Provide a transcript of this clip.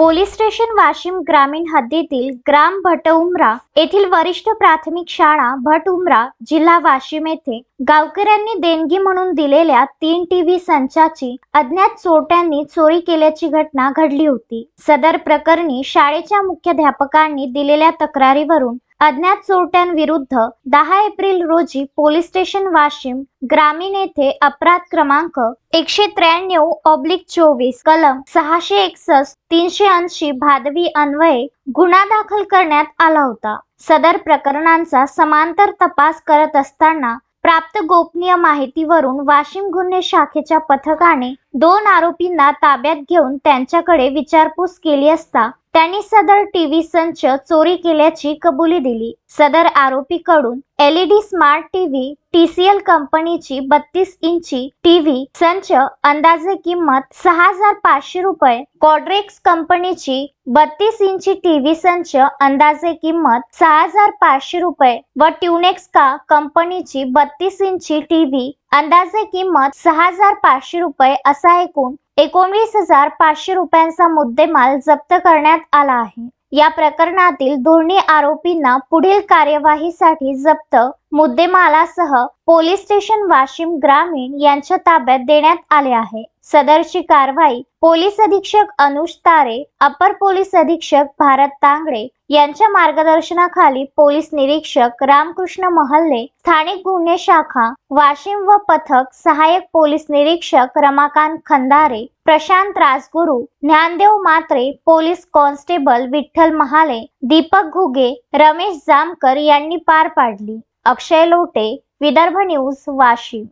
Police station Washim ग्रामीण हद्दीतील ग्राम भट उमरा येथील वरिष्ठ प्राथमिक शाळा भट उमरा जिल्हा वाशिम येथे गावकऱ्यांनी देणगी म्हणून दिलेल्या तीन टीव्ही संचाची अज्ञात चोरट्यांनी चोरी केल्याची घटना घडली होती. सदर प्रकरणी शाळेच्या मुख्याध्यापकांनी दिलेल्या तक्रारीवरून अज्ञात चोरट्यांविरुद्ध दहा एप्रिल रोजी पोलीस स्टेशन वाशिम ग्रामीण येथे अपराध क्रमांक एकशे त्र्याण्णव ऑब्लिक चोवीस कलम सहाशे एकसष्ट तीनशे ऐंशी भादवी अन्वये गुन्हा दाखल करण्यात आला होता. सदर प्रकरणांचा समांतर तपास करत असताना प्राप्त गोपनीय माहितीवरून वाशिम गुन्हे शाखेच्या पथकाने दोन आरोपींना ताब्यात घेऊन त्यांच्याकडे विचारपूस केली असता त्यांनी सदर टीव्ही संच चोरी केल्याची कबुली दिली. सदर आरोपीकडून एलईडी स्मार्ट टीव्ही टीसीएल कंपनीची बत्तीस इंची टीव्ही संच अंदाजे किंमत सहा हजार पाचशे रुपये कॉड्रेक्स कंपनीची बत्तीस इंची टीव्ही संच अंदाजे किंमत सहा हजार पाचशे रुपये व ट्युनेक्सका कंपनीची बत्तीस इंची टीव्ही अंदाजे किंमत सहा हजार पाचशे रुपये असं एकूण एकोणवीस हजार पाचशे रुपयांचा मुद्देमाल जप्त करण्यात आला आहे. या प्रकरणातील दोन्ही आरोपींना पुढील कार्यवाहीसाठी जप्त मुद्देमालासह पोलीस स्टेशन वाशिम ग्रामीण यांच्या ताब्यात देण्यात आले आहे. सदरची कारवाई पोलीस अधीक्षक अनुज तारे अपर पोलीस अधीक्षक भारत तांगडे यांच्या मार्गदर्शनाखाली पोलीस निरीक्षक रामकृष्ण महल्ले स्थानिक गुन्हे शाखा वाशिम व पथक सहाय्यक पोलीस निरीक्षक रमाकांत खंदारे प्रशांत राजगुरू ज्ञानदेव मात्रे पोलीस कॉन्स्टेबल विठ्ठल महाले दीपक घुगे रमेश जामकर यांनी पार पाडली. अक्षय लोटे विदर्भ न्यूज वाशिम